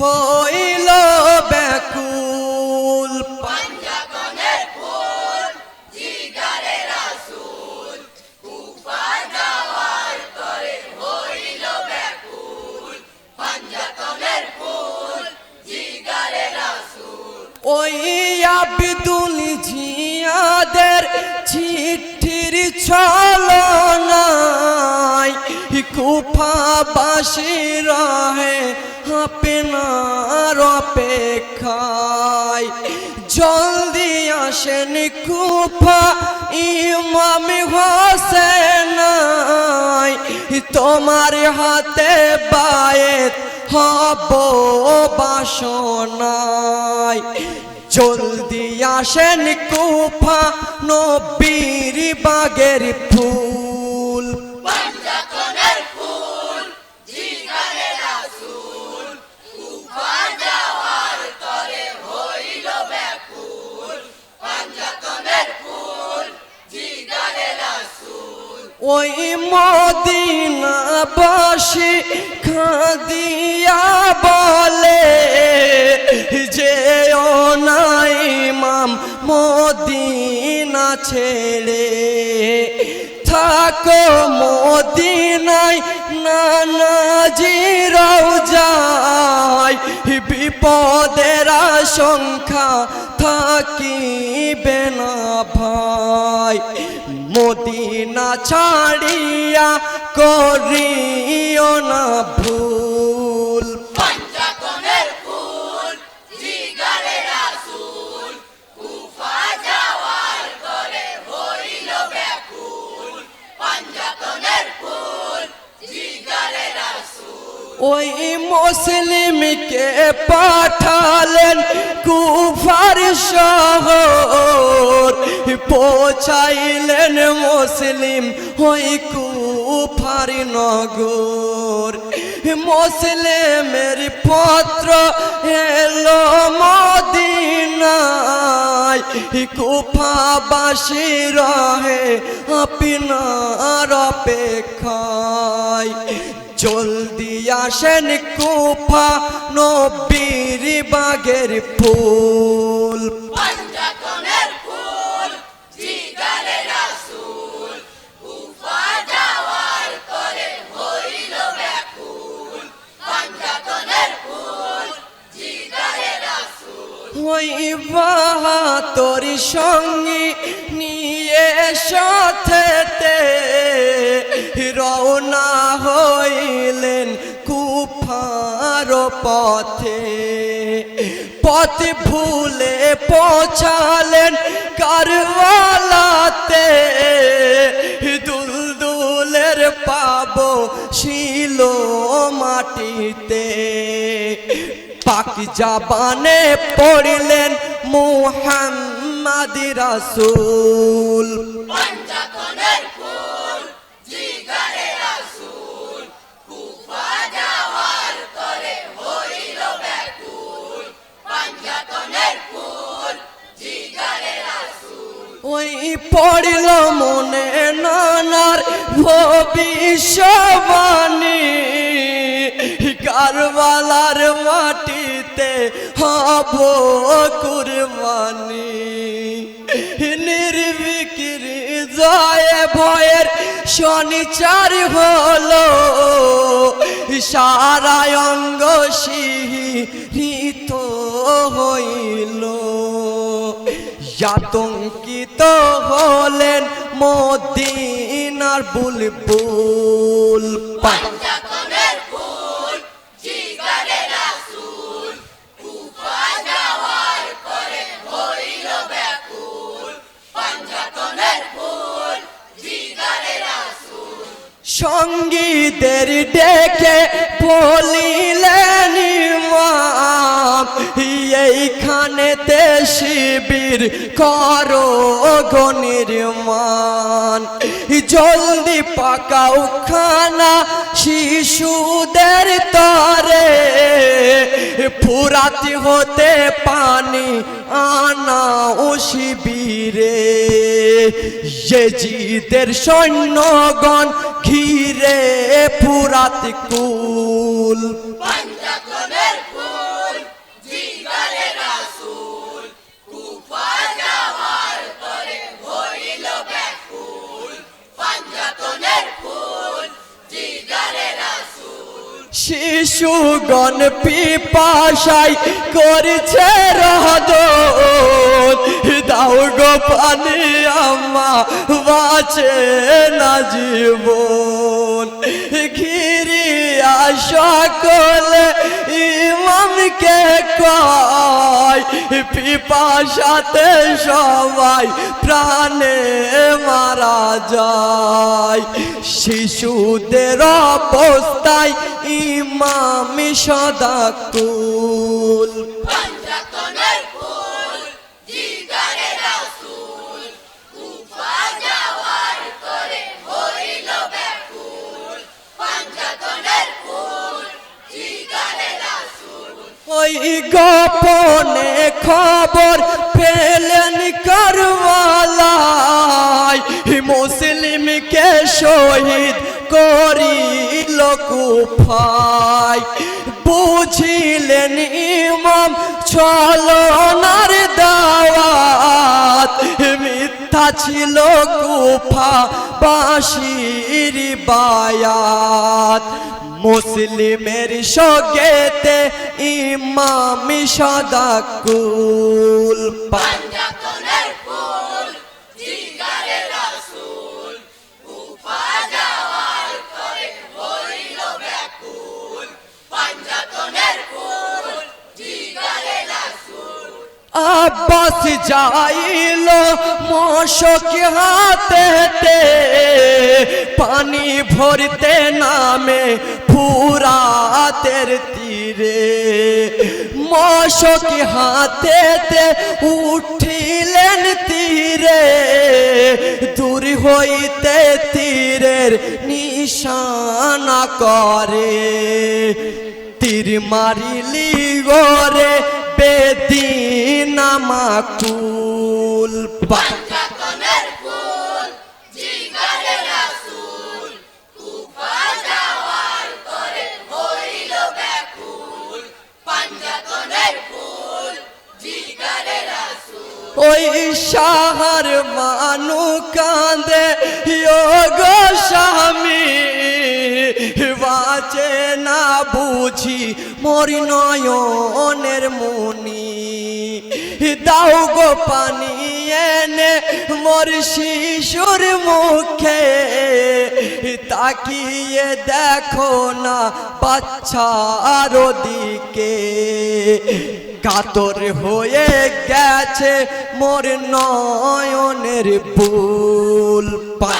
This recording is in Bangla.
হইল ব্যাকুল। ওই আবিদুল জিয়াদের চিঠির ছলনায় কুফাবাসী রহে আপনার অপেক্ষায়। জলদি আসেন কুফা ইমাম হোসেনাই। তোমার হাতে বায়েত হব বাসনায় জলদি আসেন কুফা নবীর বাগের ফুল। ওই মদিনা মদিনাবাসী খাদিয়া বলে যে ও নাই মাম মদিনা ছেড়ে। থাকো মদিনায় নানাজির যায় বিপদের সংখ্যা থাকিবে না ভাই। মদিনা ছাড়িয়া করিও না ভুল। ওই মুসলিমকে পাঠালেন কুফার শহর। পৌঁছাইলেন মুসলিম ওই কুফার নগর। মুসলিমের পত্র এলো মদিনায়। কুফাবাসী রহে আপনার অপেক্ষায়। জলদি আসেন কুফা নবীর বাগের ফুল। বাহাতর সঙ্গী নিয়ে সাথেতে রওনা হইলেন কুফার পথে। পথ ভুলে পৌঁছালেন কারওয়ালাতে। দুলদুলের পাব শিল মাটিতে। পাক জাবানে পড়লেন মুহাম্মাদ রাসূল। পড়ল মনে নানার ভবিষ্যবাণী। কারবালার মাটিতে হব কুরবানি। নির্বিক্রি জয় ভয়ের শনিচার হলো। সারা অঙ্গ আতঙ্কিত হলেন মদিনার বুলবুল পা- সঙ্গীদের ডেকে বলিলেন এইখানেতে শিবির করো গনির্মাণ জলদি পাকাও খানা শিশুদের তরে। ফুরাতি হতে পানি আনা ও শিবিরে। ইয়েজিদের সৈন্যগণ ঘিরে ফুরাত কুল। শিশুগণ পিপাসাই করছে রহদ দাও গো পানি আম্মা বাঁচে না জীবন। ঘিরিয়া সকলে ইমামকে কয় পিপাসাতে সবাই প্রাণে মারা যায়। শিশুদের অবস্থায় ইমামি সদা কুল। ওই গোপনে খবর পেলেন করওয়ালাই। মুসলিমকে শহীদ করিল কুফাই বুঝিলেন ইমাম ছলনার দাওয়াত। মিথ্যা ছিল কুফা বাসির বায়াত। মুসলিমের সগেতে ইমামি সদা কুল পাঞ্জাতনের ফুল জিগারে রাসূল, কুফা যাওয়ার করে হইল ব্যাকুল পাঞ্জাতনের ফুল জিগারে রাসূল। আব্বাস যাইল মশক হাতেতে পানি ভরতে নামে ফুরাতের তীরে মশক হাতেতে উঠিলেন তীরে, দূর হইতে তীরের নিশানা করে। তীর মারিলি গরে বেদিনা মাকুল। পাঞ্জাতনের ওই সাহার মানু কাঁদে গো স্বামী, বাঁচে না বুঝি মরি নয়নের মুনি। দাও গো পানি এনে মোর শিশুর মুখে, তাকিয়ে দেখো না বাচ্চার দিকে। কাতর হয়ে গেছে মোর নয়নের ফুল পা